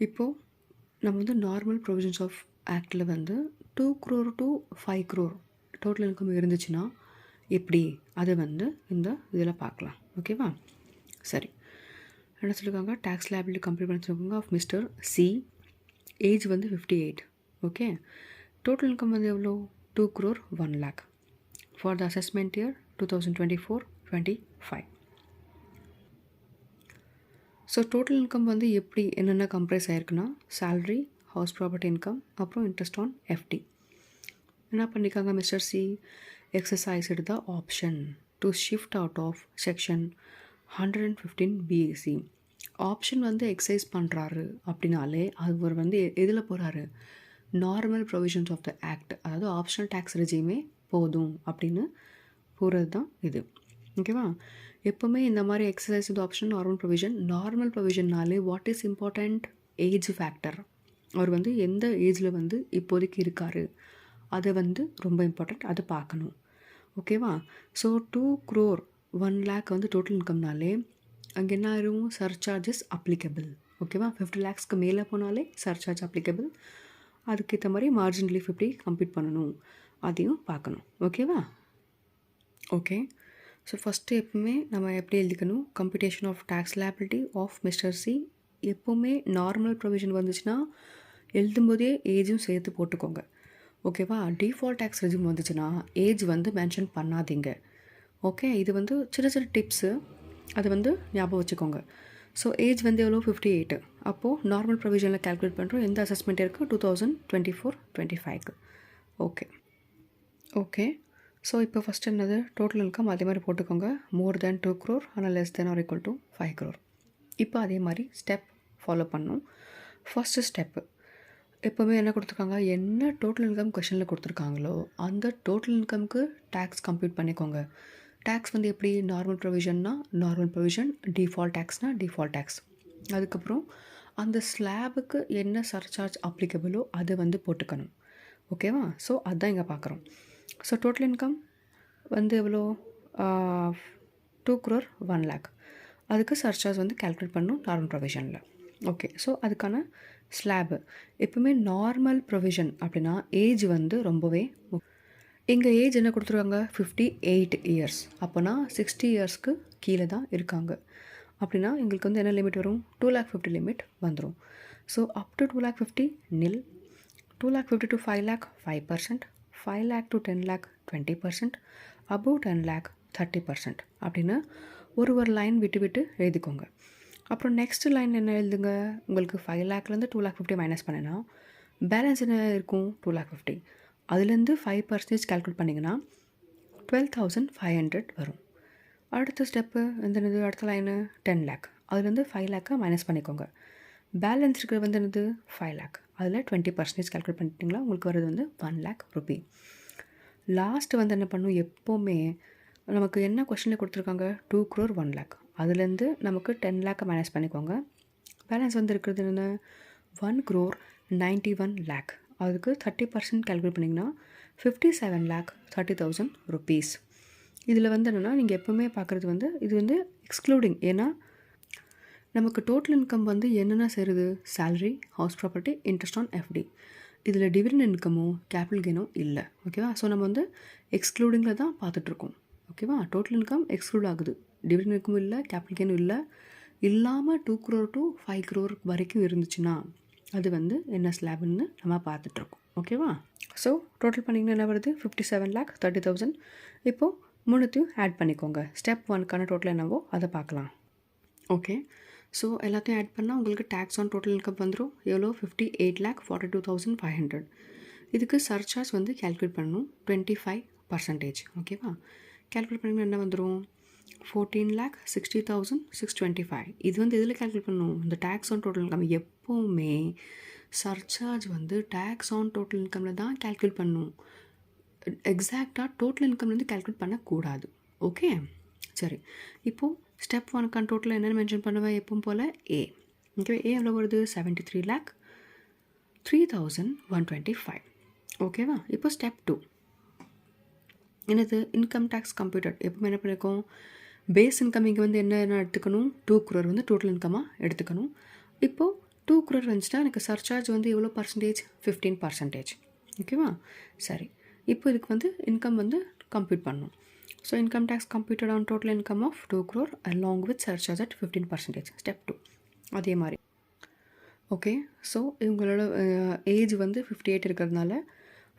இப்போது நம்ம வந்து நார்மல் ப்ரொவிஷன்ஸ் ஆஃப் ஆக்டில் வந்து two crore to five crore total income இருந்துச்சுன்னா எப்படி? அதை வந்து இந்த இதில் பார்க்கலாம். ஓகேவா சரி. என்ன சொல்லியிருக்காங்க டேக்ஸ் லேபிலிட்டி கம்ப்ளீட் பண்ணி சொல்லியிருக்காங்க ஆஃப் மிஸ்டர் சி ஏஜ் வந்து fifty eight okay total income வந்து எவ்வளோ? Two crore one lakh for the assessment year two thousand twenty four twenty five so total income வந்து எப்படி என்னென்ன கம்ப்ரைஸ் ஆயிருக்குன்னா சேல்ரி ஹவுஸ் ப்ராப்பர்ட்டி இன்கம் அப்புறம் interest on FD என்ன பண்ணிக்காங்க mister C exercise the option to shift out of section hundred and fifteen B S C option வந்து exercise பண்ணுறாரு அப்படின்னாலே அவர் வந்து எதில் போகிறாரு normal provisions of the act அதாவது ஆப்ஷனல் டேக்ஸ் ரெஜிமே போதும் அப்படின்னு போகிறது தான் இது. ஓகேவா? எப்போவுமே இந்த மாதிரி எக்ஸசைஸ் இது option normal provision normal ப்ரொவிஷன்னாலே what is important age factor அவர் வந்து எந்த ஏஜில் வந்து இப்போதைக்கு இருக்கார்? அதை வந்து ரொம்ப இம்பார்ட்டண்ட் அதை பார்க்கணும். ஓகேவா? So two crore one lakh வந்து டோட்டல் இன்கம்னாலே அங்கே என்ன ஆயிரும்? சர்சார்ஜஸ் அப்ளிகபிள் ஓகேவா? ஃபிஃப்டி லேக்ஸ்க்கு மேலே போனாலே சர்சார்ஜ் அப்ளிகபிள் அதுக்கேற்ற மாதிரி மார்ஜின் ரிலீஃப் எப்படி கம்ப்ளீட் பண்ணணும். அதையும் பார்க்கணும். ஓகேவா? ஓகே ஸோ ஃபஸ்ட்டு எப்பவுமே நம்ம எப்படி எழுதிக்கணும்? Computation of tax liability of mister C எப்போவுமே நார்மல் ப்ரொவிஷன் வந்துச்சுன்னா எழுதும்போதே ஏஜும் சேர்த்து போட்டுக்கோங்க. ஓகேவா டிஃபால்ட் டேக்ஸ் ரெஜியூம் வந்துச்சுன்னா ஏஜ் வந்து மென்ஷன் பண்ணாதீங்க. ஓகே இது வந்து சின்ன சின்ன டிப்ஸு அதை வந்து ஞாபகம் வச்சுக்கோங்க. ஸோ ஏஜ் வந்து எவ்வளோ? ஃபிஃப்டி எயிட்டு அப்போது நார்மல் ப்ரொவிஷனில் கால்குலேட் பண்ணுறோம் எந்த அசஸ்மெண்ட் இருக்குது two thousand twenty four twenty ஃபைவ்க்கு ஓகே ஓகே ஸோ இப்போ ஃபஸ்ட் என்னது? டோட்டல் இன்கம் அதே மாதிரி போட்டுக்கோங்க. மோர் தேன் டூ க்ரோர் ஆனால் less than or equal to five crore இப்போ அதே மாதிரி ஸ்டெப் ஃபாலோ பண்ணும். ஃபஸ்ட்டு ஸ்டெப்பு எப்போவுமே என்ன கொடுத்துருக்காங்க? என்ன டோட்டல் இன்கம் கொஷனில் கொடுத்துருக்காங்களோ அந்த டோட்டல் இன்கம்க்கு டேக்ஸ் கம்ப்யூட் பண்ணிக்கோங்க. டேக்ஸ் வந்து எப்படி? நார்மல் ப்ரொவிஷன்னா நார்மல் ப்ரொவிஷன் டிஃபால்ட் டேக்ஸ்னால் டிஃபால்ட் டேக்ஸ் அதுக்கப்புறம் அந்த ஸ்லாபுக்கு என்ன சர்சார்ஜ் அப்ளிகபிளோ அதை வந்து போட்டுக்கணும். ஓகேவா ஸோ அதுதான் இங்கே பார்க்குறோம் ஸோ டோட்டல் இன்கம் வந்து எவ்வளோ? டூ க்ரோர் ஒன் லேக் அதுக்கு சர்ச்சார்ஜ் வந்து கால்குலேட் பண்ணணும் நார்மல் ப்ரொவிஷனில் ஓகே ஸோ அதுக்கான ஸ்லாபு எப்பவுமே நார்மல் ப்ரொவிஷன் அப்படின்னா ஏஜ் வந்து ரொம்பவே எங்கள் ஏஜ் என்ன கொடுத்துருக்காங்க? ஃபிஃப்டி எயிட் இயர்ஸ் அப்போனா சிக்ஸ்டி இயர்ஸ்க்கு கீழே தான் இருக்காங்க. அப்படின்னா எங்களுக்கு வந்து என்ன லிமிட் வரும்? டூ லேக் ஃபிஃப்டி லிமிட் வந்துடும் so up to two lakh fifty nil two lakh fifty to five lakh five percent five lakh to ten lakh twenty percent above ten lakh thirty percent அப்படின்னு ஒரு ஒரு line விட்டு விட்டு எழுதிக்கோங்க. அப்புறம் next line என்ன எழுதுங்க? உங்களுக்கு ஃபைவ் லேக்லேருந்து டூ லேக் ஃபிஃப்டி மைனஸ் பண்ணினா பேலன்ஸ் என்ன இருக்கும்? டூ லேக் ஃபிஃப்டி அதுலேருந்து ஃபைவ் பர்சன்டேஜ் கால்குலேட் பண்ணிங்கன்னா டுவெல் தௌசண்ட் ஃபைவ் ஹண்ட்ரட் வரும். அடுத்த ஸ்டெப்பு எந்த அடுத்த லைனு டென் லேக் அதுலேருந்து ஃபைவ் லேக்கை மைனஸ் பண்ணிக்கோங்க. பேலன்ஸ் இருக்கிறது வந்து என்னது? ஃபைவ் லேக் அதில் டுவெண்ட்டி பர்சன்டேஜ் கால்குலேட் பண்ணிட்டீங்களா? உங்களுக்கு வரது வந்து ஒன் லேக் ருபி லாஸ்ட்டு வந்து என்ன பண்ணும்? எப்போவுமே நமக்கு என்ன கொஷனில் கொடுத்துருக்காங்க? டூ க்ரோர் ஒன் லேக் அதுலேருந்து நமக்கு டென் லேக்கை மேனேஜ் பண்ணிக்கோங்க. பேலன்ஸ் வந்து இருக்கிறது என்ன one crore ninety one lakh அதுக்கு தேர்ட்டி பர்சன்ட் கால்குலேட் பண்ணிங்கன்னா fifty seven lakh thirty thousand rupees இதில் வந்து என்னென்னா நீங்கள் எப்போவுமே பார்க்குறது வந்து இது வந்து எக்ஸ்க்ளூடிங் ஏன்னா நமக்கு டோட்டல் இன்கம் வந்து என்னென்ன சேருது? Salary house property interest on FD இதில் டிவிடன் இன்கமோ கேபிட்டல் கெயினோ இல்லை. ஓகேவா ஸோ நம்ம வந்து எக்ஸ்க்ளூடிங்கில் தான் பார்த்துட்ருக்கோம் ஓகேவா டோட்டல் இன்கம் எக்ஸ்க்ளூட் ஆகுது. டிவிடன் இன்கமும் இல்லை கேபிட்டல் கெயினும் இல்லை. இல்லாமல் two crore to five crore வரைக்கும் இருந்துச்சுன்னா அது வந்து என்ன ஸ்லாப்னு நம்ம பார்த்துட்ருக்கோம் ஓகேவா ஸோ டோட்டல் பண்ணிங்கன்னா என்ன வருது? Fifty seven lakh thirty thousand இப்போது மூணுத்தையும் ஆட் பண்ணிக்கோங்க. ஸ்டெப் ஒன்க்கான டோட்டல் என்னவோ அதை பார்க்கலாம். ஓகே ஸோ எல்லாத்தையும் ஆட் பண்ணால் உங்களுக்கு டேக்ஸ் ஆன் டோட்டல் இன்கம் வந்துடும் எவ்வளோ fifty eight lakh forty two thousand five hundred இதுக்கு சர்சார்ஜ் வந்து கேல்குலேட் பண்ணணும் டுவெண்ட்டி ஃபைவ் பர்சன்டேஜ் ஓகேவா கேல்குலேட் பண்ணிங்கன்னா என்ன வந்துடும் fourteen lakh sixty thousand six twenty five இது வந்து எதில் கேல்குலேட் பண்ணணும் இந்த டேக்ஸ் ஆன் டோட்டல் இன்கம் எப்போவுமே சர்சார்ஜ் வந்து டேக்ஸ் ஆன் டோட்டல் இன்கமில் தான் கேல்குலேட் பண்ணணும் எக்ஸாக்டாக டோட்டல் இன்கம்லேருந்து கேல்குலேட் பண்ணக்கூடாது. ஓகே சரி. இப்போது ஸ்டெப் ஒனுக்கான டோட்டல் என்னென்னு மென்ஷன் பண்ணுவேன் எப்பவும் போல்? ஏ ஓகே ஏ எவ்வளோ வருது? Seventy three lakh three thousand one twenty five ஓகேவா இப்போ ஸ்டெப் டூ என்னது? இன்கம் டேக்ஸ் கம்ப்யூட்டர் எப்பவுமே என்ன பண்ணியிருக்கோம் பேஸ் இன்கம் இங்கே வந்து என்ன என்ன எடுத்துக்கணும்? டூ குரோர் வந்து டோட்டல் இன்கமாக எடுத்துக்கணும். இப்போது டூ க்ரோர் வந்துச்சுன்னா எனக்கு சர்சார்ஜ் வந்து எவ்வளோ பர்சன்டேஜ் ஃபிஃப்டீன் பர்சன்டேஜ் ஓகேவா சரி. இப்போ இதுக்கு வந்து இன்கம் வந்து கம்ப்யூட் பண்ணணும். So income tax computed on total income of two crore along with surcharge at fifteen percentage step two அதே மாதிரி. ஓகே ஸோ இவங்களோட ஏஜ் வந்து ஃபிஃப்டி எயிட் இருக்கிறதுனால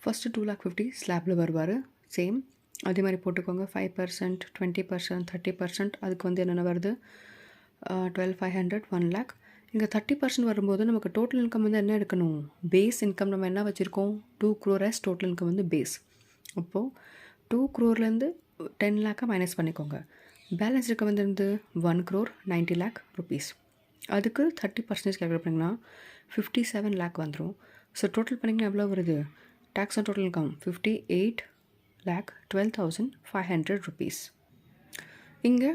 ஃபஸ்ட்டு டூ லேக் ஃபிஃப்டி ஸ்லாப்பில் வருவார். சேம் அதே மாதிரி போட்டுக்கோங்க five percent twenty percent thirty percent அதுக்கு வந்து என்னென்ன வருது? Twelve five hundred one lakh இங்கே தேர்ட்டி பர்சன்ட் வரும்போது நமக்கு டோட்டல் இன்கம் வந்து என்ன எடுக்கணும்? பேஸ் இன்கம் நம்ம என்ன வச்சுருக்கோம்? Two crore as total income வந்து பேஸ் அப்போது டூ க்ரோர்லேருந்து டென் லேக்காக மைனஸ் பண்ணிக்கோங்க. பேலன்ஸ் இருக்க வந்துருந்து one crore ninety lakh rupees அதுக்கு தேர்ட்டி பர்சன்டேஜ் கேல்குலேட் பண்ணிங்கன்னா ஃபிஃப்டி செவன் லேக் வந்துடும் ஸோ டோட்டல் பண்ணிங்கன்னா எவ்வளோ வருது? Tax on total income fifty eight lakh twelve thousand five hundred rupees இங்கே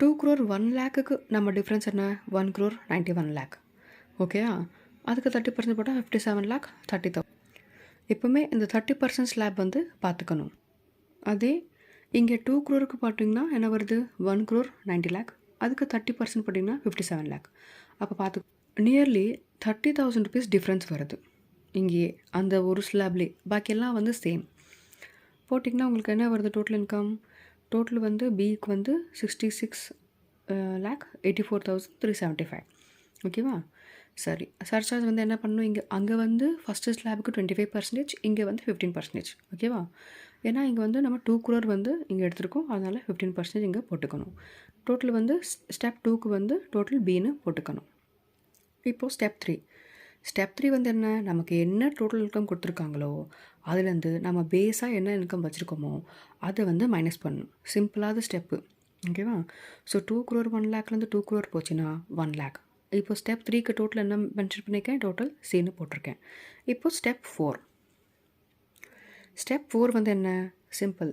டூ க்ரோர் ஒன் லேக்குக்கு நம்ம டிஃப்ரென்ஸ் என்ன? One crore ninety one lakh ஓகேயா அதுக்கு தேர்ட்டி பர்சன்ட் போட்டால் fifty seven lakh thirty thousand எப்போவுமே இந்த தேர்ட்டி பர்சன்ட் ஸ்லாப் வந்து பார்த்துக்கணும். அதே இங்கே டூ க்ரோருக்கு பார்த்தீங்கன்னா என்ன வருது? ஒன் க்ரோர் நைன்ட்டி லேக் அதுக்கு தேர்ட்டி பர்சன்ட் போட்டிங்கன்னா ஃபிஃப்டி செவன் லேக் அப்போ பார்த்து nearly thirty thousand rupees difference வருது. இங்கேயே அந்த ஒரு ஸ்லாப்லேயே பாக்கியெல்லாம் வந்து சேம் போட்டிங்கன்னா உங்களுக்கு என்ன வருது டோட்டல் இன்கம் டோட்டல் வந்து பிக்கு வந்து sixty six lakh eighty four thousand three seventy five ஓகேவா சரி. சர்சார்ஜ் வந்து என்ன பண்ணணும் இங்கே அங்கே வந்து ஃபஸ்ட்டு ஸ்லாபுக்கு டுவெண்ட்டி ஃபைவ் பர்சன்டேஜ் இங்கே வந்து ஃபிஃப்டீன் பர்சன்டேஜ் ஓகேவா ஏன்னா இங்கே வந்து நம்ம டூ குரோர் வந்து இங்கே எடுத்திருக்கோம். அதனால் ஃபிஃப்டீன் பர்சன்டேஜ் இங்கே போட்டுக்கணும். டோட்டல் வந்து ஸ்டெப் டூக்கு வந்து டோட்டல் பின்னு போட்டுக்கணும். இப்போது ஸ்டெப் த்ரீ ஸ்டெப் த்ரீ வந்து என்ன? நமக்கு என்ன டோட்டல் இன்கம் கொடுத்துருக்காங்களோ அதுலேருந்து நம்ம பேஸாக என்ன இன்கம் வச்சுருக்கோமோ அதை வந்து மைனஸ் பண்ணணும். சிம்பிளாக ஸ்டெப்பு ஓகேவா ஸோ டூ குரோர் ஒன் லேக்லேருந்து டூ குரோர் போச்சுன்னா ஒன் லேக் இப்போ ஸ்டெப் த்ரீக்கு டோட்டல் என்ன மென்ஷன் பண்ணியிருக்கேன் டோட்டல் சீனு போட்டிருக்கேன். இப்போது ஸ்டெப் ஃபோர் ஸ்டெப் ஃபோர் வந்து என்ன? சிம்பிள்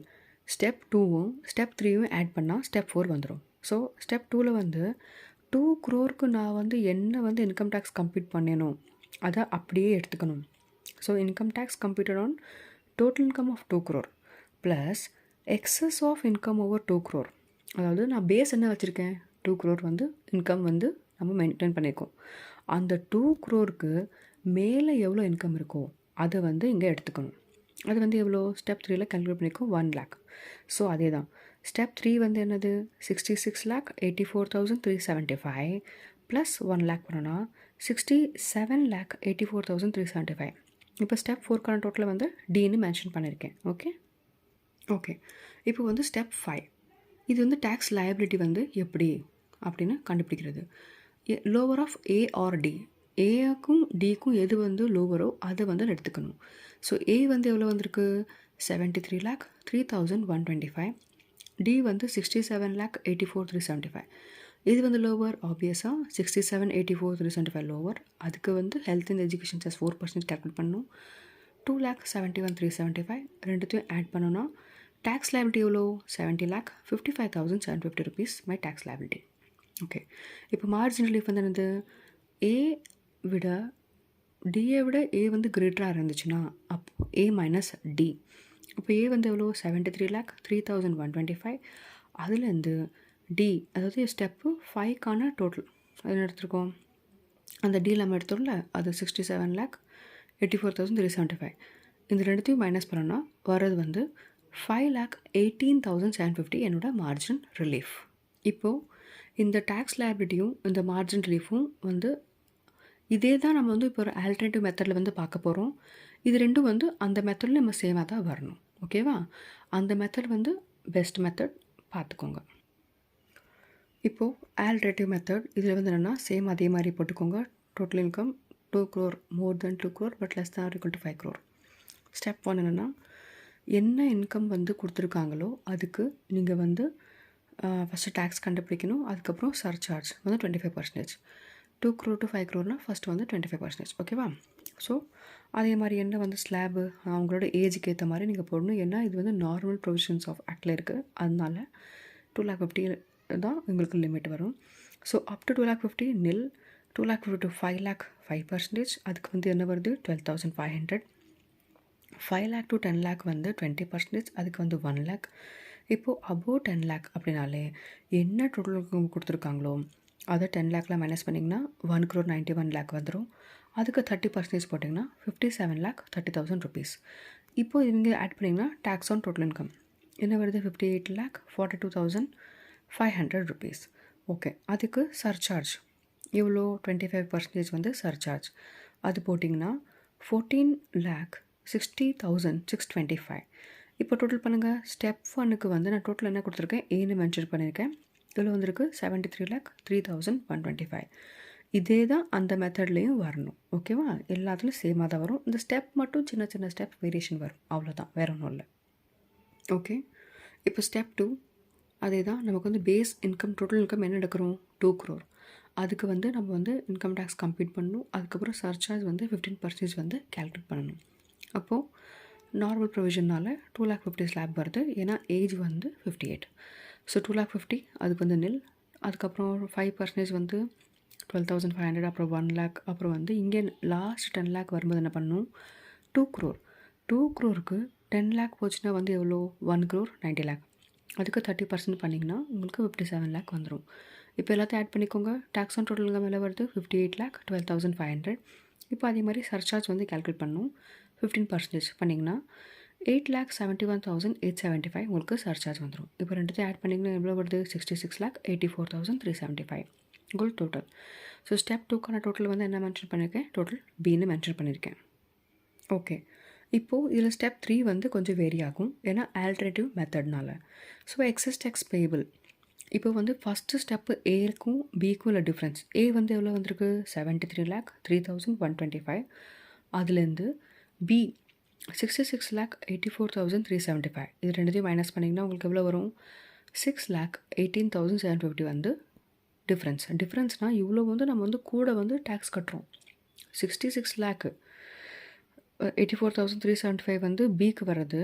ஸ்டெப் டூவும் ஸ்டெப் த்ரீயும் ஆட் பண்ணால் ஸ்டெப் ஃபோர் வந்துடும் ஸோ ஸ்டெப் டூவில் வந்து டூ க்ரோருக்கு நான் வந்து என்ன வந்து இன்கம் டேக்ஸ் கம்ப்ளீட் பண்ணணும் அதை அப்படியே எடுத்துக்கணும். So income tax completed on total income of two crore plus excess of income over two crore அதாவது நான் பேஸ் என்ன வச்சுருக்கேன்? டூ க்ரோர் வந்து இன்கம் வந்து நம்ம மெயின்டைன் பண்ணியிருக்கோம் அந்த டூ க்ரோருக்கு மேலே எவ்வளோ இன்கம் இருக்கோ அதை வந்து இங்கே எடுத்துக்கணும். அது வந்து எவ்வளோ? ஸ்டெப் த்ரீல கல்குலேட் பண்ணிக்கோ ஒன் லேக் ஸோ அதே தான் ஸ்டெப் த்ரீ வந்து என்னது? Sixty six lakh eighty four thousand three seventy five plus one lakh பண்ணோன்னா sixty seven lakh eighty four thousand three seventy five இப்போ ஸ்டெப் ஃபோர்க்கான டோட்டலில் வந்து டின்னு மென்ஷன் பண்ணியிருக்கேன் ஓகே ஓகே இப்போ வந்து ஸ்டெப் ஃபைவ் இது வந்து டேக்ஸ் லயபிலிட்டி வந்து எப்படி அப்படின்னு கண்டுபிடிக்கிறது. Lower of A or D ஏக்கும் டிக்கும் எது வந்து லோவரோ அதை வந்து எடுத்துக்கணும். ஸோ ஏ வந்து எவ்வளோ வந்திருக்கு? Seventy three lakh three thousand one twenty five D வந்து sixty seven lakh eighty four three seventy five இது வந்து லோவர் ஆப்வியஸாக sixty seven eighty four three seventy five lower அதுக்கு வந்து health and education charge four percent calculate பண்ணணும். Two lakh seventy one three seventy five ரெண்டுத்தையும் add பண்ணோன்னா tax liability எவ்வளோ seventy lakh fifty five thousand seven fifty rupees my tax liability okay இப்போ margin relief வந்து என்னது? ஏ விட DA விட ஏ வந்து கிரேட்டராக இருந்துச்சுன்னா அப்போ ஏ மைனஸ் டி இப்போ ஏ வந்து எவ்வளோ seventy three lakh three thousand one twenty five அதுலேருந்து டி அதாவது ஸ்டெப்பு ஃபைவ்க்கான டோட்டல் அது எடுத்துருக்கோம்? அந்த டி நம்ம எடுத்தோம்ல அது sixty seven lakh eighty four thousand three seventy five இந்த ரெண்டுத்தையும் மைனஸ் பண்ணோன்னா வர்றது வந்து five lakh eighteen thousand seven fifty என்னோட மார்ஜின் ரிலீஃப் இப்போது இந்த டேக்ஸ் லேபிலிட்டியும் இந்த மார்ஜின் ரிலீஃபும் வந்து இதே தான் நம்ம வந்து இப்போ ஒரு ஆல்டர்னேட்டிவ் மெத்தடில் வந்து பார்க்க போகிறோம் இது ரெண்டும் வந்து அந்த மெத்தடில் நம்ம சேமாக தான் வரணும். ஓகேவா அந்த மெத்தட் வந்து பெஸ்ட் மெத்தட் பார்த்துக்கோங்க. இப்போது ஆல்டர்னேட்டிவ் மெத்தட் இதில் வந்து என்னென்னா சேம் அதே மாதிரி போட்டுக்கோங்க. Total income two crore more then two crore but less தான் equal to five crore step one என்னென்னா என்ன இன்கம் வந்து கொடுத்துருக்காங்களோ அதுக்கு நீங்கள் வந்து ஃபஸ்ட்டு டேக்ஸ் கண்டுபிடிக்கணும். அதுக்கப்புறம் சர்சார்ஜ் வந்து twenty five percentage two crore to five க்ரோர்னால் first வந்து டுவெண்ட்டி ஃபைவ் பர்சன்டேஜ் ஓகேவா ஸோ அதே மாதிரி என்ன வந்து ஸ்லாபு அவங்களோட ஏஜுக்கு ஏற்ற மாதிரி நீங்கள் போடணும். ஏன்னா இது வந்து நார்மல் ப்ரொவிஷன்ஸ் ஆஃப் ஆக்டில் இருக்குது அதனால டூ லேக் ஃபிஃப்டி தான் உங்களுக்கு லிமிட் வரும். So up to two lakh fifty nil two lakh fifty to five lakh five percentage அதுக்கு வந்து என்ன வருது? Twelve thousand five hundred five lakh to ten lakh வந்து டுவெண்ட்டி பர்சன்டேஜ் அதுக்கு வந்து ஒன் லேக் இப்போது அபோவ் டென் லேக் அப்படின்னாலே என்ன டோட்டல் கொடுத்துருக்காங்களோ அதை டென் லேக்கில் மைனஸ் பண்ணிங்கன்னா one crore ninety one lakh வந்துடும் அதுக்கு தேர்ட்டி பர்சன்டேஜ் போட்டிங்கன்னா fifty seven lakh thirty thousand rupees இப்போ இவங்க ஆட் பண்ணிங்கன்னா டேக்ஸ் ஆன் டோட்டல் இன்கம் என்ன வருது? Fifty eight lakh forty two thousand five hundred rupees okay அதுக்கு சர்சார்ஜ் இவ்வளோ டுவெண்ட்டி ஃபைவ் பர்சன்டேஜ் வந்து சர்சார்ஜ் அது போட்டிங்கன்னா fourteen lakh sixty thousand six twenty five இப்போ டோட்டல் பண்ணுங்கள் ஸ்டெப் ஒன்னுக்கு வந்து நான் டோட்டல் என்ன கொடுத்துருக்கேன்? ஏன்னு மென்ஷன் பண்ணியிருக்கேன். இதில் வந்திருக்கு seventy three lakh three thousand one twenty five இதே தான் அந்த மெத்தட்லேயும் வரணும் ஓகேவா எல்லாத்துலேயும் சேமாக தான் வரும். இந்த ஸ்டெப் மட்டும் சின்ன சின்ன ஸ்டெப் வேரியேஷன் வரும். அவ்வளோதான் வேற ஒன்றும் இல்லை. ஓகே இப்போ ஸ்டெப் டூ அதே தான் நமக்கு வந்து பேஸ் இன்கம் டோட்டல் இன்கம் என்ன எடுக்கிறோம்? டூ க்ரோர் அதுக்கு வந்து நம்ம வந்து இன்கம் டேக்ஸ் கம்ப்ளீட் பண்ணணும். அதுக்கப்புறம் சர்சார்ஜ் வந்து ஃபிஃப்டீன் பர்சன்டேஜ் வந்து கேல்குலேட் பண்ணணும். அப்போது நார்மல் ப்ரொவிஷனால் டூ லேக் ஃபிஃப்டி ஸ்லாப் வருது. ஏன்னா ஏஜ் வந்து fifty eight so two lakh fifty அதுக்கு வந்து நில் அதுக்கப்புறம் ஃபைவ் பர்சன்டேஜ் வந்து டுவெல் தௌசண்ட் ஃபைவ் ஹண்ட்ரட் அப்புறம் ஒன் லேக் அப்புறம் வந்து இங்கே லாஸ்ட் டென் லேக் வரும்போது என்ன பண்ணணும்? டூ க்ரோர் டூ க்ரோருக்கு டென் லேக் போச்சுன்னா வந்து எவ்வளோ? ஒன் க்ரோர் நைன்ட்டி லேக் அதுக்கு தேர்ட்டி பர்சன்ட் பண்ணிங்கன்னா உங்களுக்கு ஃபிஃப்டி செவன் லேக் வந்துடும் இப்போ எல்லாத்தையும் ஆட் பண்ணிக்கோங்க. டேக்ஸ் ஆன் டோட்டலுங்க மேலே வருது. Fifty eight lakh twelve thousand five hundred இப்போ அதே மாதிரி சர்சார்ஜ் வந்து கேல்குலேட் பண்ணும். ஃபிஃப்டீன் பர்சன்டேஜ் பண்ணிங்கன்னா eight lakh seventy one thousand eight seventy five உங்களுக்கு சர்ச்சார்ஜ் வந்துடும் இப்போ ரெண்டுத்தையும் ஆட் பண்ணிங்கன்னா எவ்வளோ வருது? Sixty six lakh eighty four thousand three seventy five உங்களுக்கு டோட்டல் ஸோ ஸ்டெப் டூக்கான டோட்டல் வந்து என்ன மென்ஷன் பண்ணியிருக்கேன் டோட்டல் பின்னு மென்ஷன் பண்ணியிருக்கேன் ஓகே இப்போது இதில் ஸ்டெப் த்ரீ வந்து கொஞ்சம் வேரி ஆகும். ஏன்னா ஆல்டர்னேட்டிவ் மெத்தட்னால ஸோ எக்ஸஸ் டெக்ஸ் பேபிள் இப்போ வந்து ஃபஸ்ட்டு ஸ்டெப்பு ஏக்கும் பிக்கும் உள்ள டிஃப்ரென்ஸ் ஏ வந்து எவ்வளோ வந்திருக்கு? Seventy three lakh three thousand one twenty five அதுலேருந்து B sixty six lakh eighty four thousand three seventy five இது ரெண்டுத்தையும் மைனஸ் பண்ணிங்கன்னா உங்களுக்கு எவ்வளோ வரும்? Six lakh eighteen thousand seven fifty வந்து டிஃப்ரென்ஸ் டிஃப்ரென்ஸ்னால் இவ்வளோ வந்து நம்ம வந்து கூட வந்து டேக்ஸ் கட்டுறோம். Sixty six lakh eighty four thousand three seventy five வந்து பிக்கு வர்றது.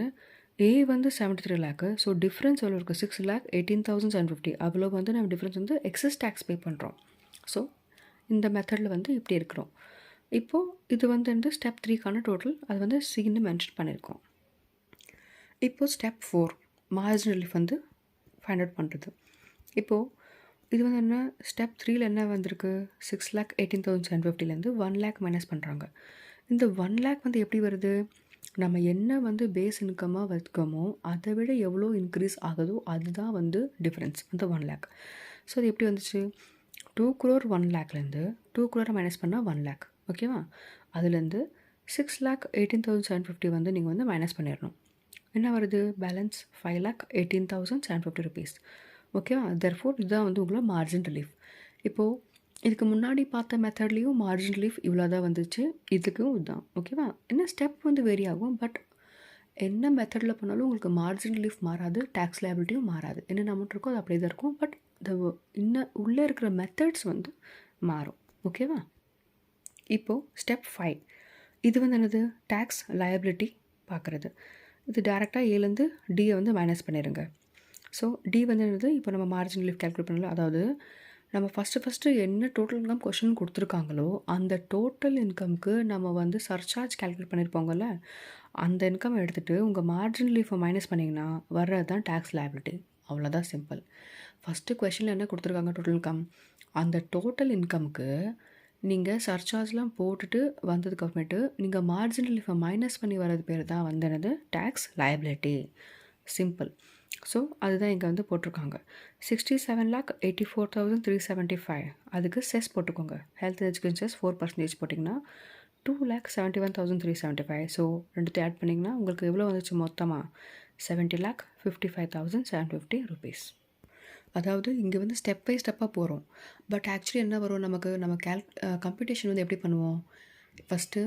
ஏ வந்து seventy three lakh so difference எவ்வளோ இருக்குது six lakh eighteen thousand seven fifty அவ்வளோ வந்து நம்ம டிஃப்ரென்ஸ் வந்து எக்ஸஸ் டேக்ஸ் பே பண்ணுறோம் ஸோ இந்த மெத்தடில் வந்து இப்படி இருக்கிறோம். இப்போது இது வந்து இந்த ஸ்டெப் த்ரீக்கான டோட்டல் அது வந்து சீன்னு மென்ஷன் பண்ணியிருக்கோம். இப்போது ஸ்டெப் ஃபோர் மார்ஜின் ரிலீஃப் வந்து ஃபைண்ட் அவுட் பண்ணுறது இப்போது இது வந்து என்ன ஸ்டெப் த்ரீயில் என்ன வந்திருக்கு? Six lakh eighteen thousand seven ஃபிஃப்டிலேருந்து one lakh minus பண்ணுறாங்க இந்த ஒன் லேக் வந்து எப்படி வருது? நம்ம என்ன வந்து பேஸ் இன்கமாக வைக்கமோ அதை விட எவ்வளோ இன்க்ரீஸ் ஆகுதோ அதுதான் வந்து டிஃப்ரென்ஸ் அந்த ஒன் லேக் ஸோ அது எப்படி வந்துச்சு? டூ குரோர் ஒன் லேக்லேருந்து டூ குரோரை மைனஸ் பண்ணால் ஒன் லேக் ஓகேவா அதுலேருந்து six lakh eighteen thousand seven fifty வந்து நீங்கள் வந்து மைனஸ் பண்ணிடணும் என்ன வருது? Balance five lakh eighteen thousand seven fifty rupees ஓகேவா தெர்ஃபோர் இதுதான் வந்து உங்களோட மார்ஜின் ரிலீஃப் இப்போது இதுக்கு முன்னாடி பார்த்த மெத்தட்லேயும் மார்ஜின் ரிலீஃப் இவ்வளோ தான் வந்துச்சு. இதுக்கும் இதுதான். ஓகேவா என்ன ஸ்டெப் வந்து வேரி ஆகும்? பட் என்ன மெத்தடில் பண்ணாலும் உங்களுக்கு மார்ஜின் ரிலீஃப் மாறாது டேக்ஸ் லைபிலிட்டியும் மாறாது. என்ன அமௌண்ட் இருக்கோ அது அப்படியே தான் இருக்கும். பட் இந்த இன்னும் உள்ளே இருக்கிற மெத்தட்ஸ் வந்து மாறும். ஓகேவா இப்போது ஸ்டெப் ஃபைவ் இது வந்து என்னது? டேக்ஸ் லயபிலிட்டி பார்க்குறது இது டேரெக்டாக ஏலேருந்து டியை வந்து மைனஸ் பண்ணிடுங்க ஸோ டி வந்து என்னது? இப்போ நம்ம மார்ஜின் லீஃப் கேல்குலேட் பண்ணல. அதாவது நம்ம ஃபஸ்ட்டு ஃபஸ்ட்டு என்ன டோட்டல் இன்கம் கொஷின் கொடுத்துருக்காங்களோ அந்த டோட்டல் இன்கம்க்கு நம்ம வந்து சர்சார்ஜ் கேல்குலேட் பண்ணியிருப்போங்கல்ல அந்த இன்கம் எடுத்துகிட்டு உங்கள் மார்ஜின் லீஃபை மைனஸ் பண்ணிங்கன்னா வர்றது தான் டேக்ஸ் லயபிலிட்டி அவ்வளோதான் சிம்பிள் ஃபஸ்ட்டு கொஷினில் என்ன கொடுத்துருக்காங்க டோட்டல் இன்கம் அந்த டோட்டல் இன்கம்க்கு நீங்கள் சர்சார்ஜ்லாம் போட்டுட்டு வந்ததுக்கு அப்புறமேட்டு நீங்கள் மார்ஜினல் ரிலீஃபை மைனஸ் பண்ணி வர்றது பேர் தான் வந்து என்னது? டேக்ஸ் லயபிலிட்டி சிம்பிள் ஸோ அதுதான் இங்கே வந்து போட்டிருக்காங்க. Sixty seven lakh eighty four thousand three seventy five அதுக்கு செஸ் போட்டுக்கோங்க. Health education cess four percentage போட்டிங்கன்னா two lakh seventy one thousand three seventy five so ரெண்டுத்தையும் ஆட் பண்ணிங்கன்னா உங்களுக்கு எவ்வளோ வந்துச்சு மொத்தமாக seventy lakh fifty five thousand seven fifty rupees அதாவது இங்கே வந்து ஸ்டெப் பை ஸ்டெப்பாக போகிறோம் பட் ஆக்சுவலி என்ன வரும்? நமக்கு நம்ம கேல் கம்ப்யூட்டேஷன் வந்து எப்படி பண்ணுவோம்? ஃபஸ்ட்டு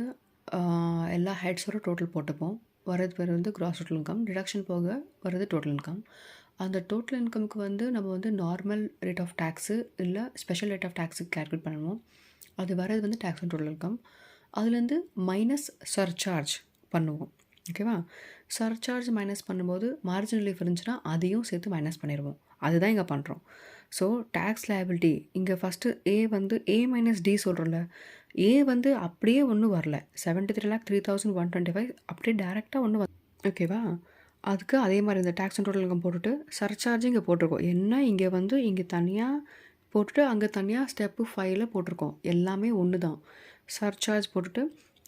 எல்லா ஹெட்ஸோட டோட்டல் போட்டுப்போம். வரது பேர் வந்து கிராஸ் டோட்டல் இன்கம் டிடக்ஷன் போக வர்றது டோட்டல் இன்கம் அந்த டோட்டல் இன்கமுக்கு வந்து நம்ம வந்து நார்மல் ரேட் ஆஃப் டேக்ஸு இல்லை ஸ்பெஷல் ரேட் ஆஃப் டேக்ஸுக்கு கேல்குலேட் பண்ணுவோம். அது வரது வந்து டேக்ஸ் அண்ட் டோட்டல் இன்கம் அதுலேருந்து மைனஸ் சர்சார்ஜ் பண்ணுவோம். ஓகேவா சர்சார்ஜ் மைனஸ் பண்ணும்போது மார்ஜினல் லீஃப் இருந்துச்சுன்னா அதையும் சேர்த்து மைனஸ் பண்ணிடுவோம் அதுதான் இங்கே பண்ணுறோம் ஸோ டேக்ஸ் லயபிலிட்டி இங்கே ஃபஸ்ட்டு ஏ வந்து ஏ மைனஸ் டி சொல்கிறோம்ல ஏ வந்து அப்படியே ஒன்றும் வரல. Seventy three lakh three thousand one twenty five அப்படியே டேரெக்டாக ஒன்று வந்து ஓகேவா அதுக்கு அதே மாதிரி இந்த டேக்ஸ் அண்ட் டோட்டல் இன்கம் போட்டுட்டு சர்சார்ஜ் இங்கே போட்டிருக்கோம். என்ன? இங்கே வந்து இங்கே தனியாக போட்டுட்டு அங்கே தனியாக ஸ்டெப்பு ஃபைவ்ல போட்டிருக்கோம். எல்லாமே ஒன்று தான் சர்சார்ஜ் போட்டுட்டு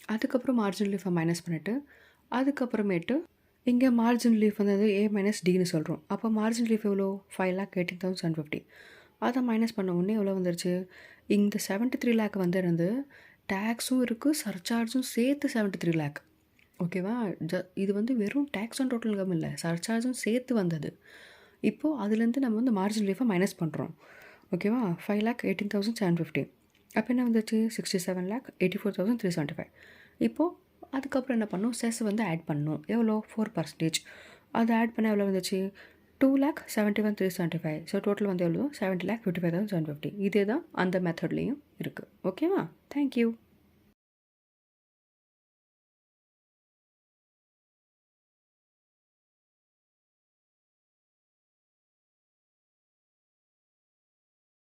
அதுக்கப்புறம் மார்ஜின் லீஃபை மைனஸ் பண்ணிவிட்டு அதுக்கப்புறமேட்டு இங்கே மார்ஜின் லீஃப் வந்து ஏ மைனஸ் டின்னு சொல்கிறோம் அப்போ மார்ஜின் லீஃப் எவ்வளோ? Five lakh eighteen thousand seven fifty அதை மைனஸ் பண்ண உடனே எவ்வளோ வந்துருச்சு? இந்த செவன்ட்டி த்ரீ லேக் வந்துருந்து டேக்ஸும் இருக்குது சர்சார்ஜும் சேர்த்து செவன்ட்டி த்ரீ லேக் ஓகேவா ஜ இது வந்து வெறும் டேக்ஸ் அண்ட் டோட்டல் இன்கம் இல்லை. சர்சார்ஜும் சேர்த்து வந்தது. இப்போது அதுலேருந்து நம்ம வந்து மார்ஜின் லீஃபை மைனஸ் பண்ணுறோம் ஓகேவா five lakh eighteen thousand seven fifty அப்போ என்ன வந்துச்சு? Sixty seven lakh eighty four thousand three seventy five இப்போது அதுக்கப்புறம் என்ன பண்ணும்? செஸ் வந்து ஆட் பண்ணணும் எவ்வளோ? ஃபோர் பர்சன்டேஜ் அது ஆட் பண்ண எவ்வளோ வந்துச்சு? Two lakh seventy one three seventy five so total வந்து எவ்வளோ seventy lakh fifty five thousand seven fifty இதே தான் அந்த மெத்தட்லேயும் இருக்குது ஓகேவா தேங்க்யூ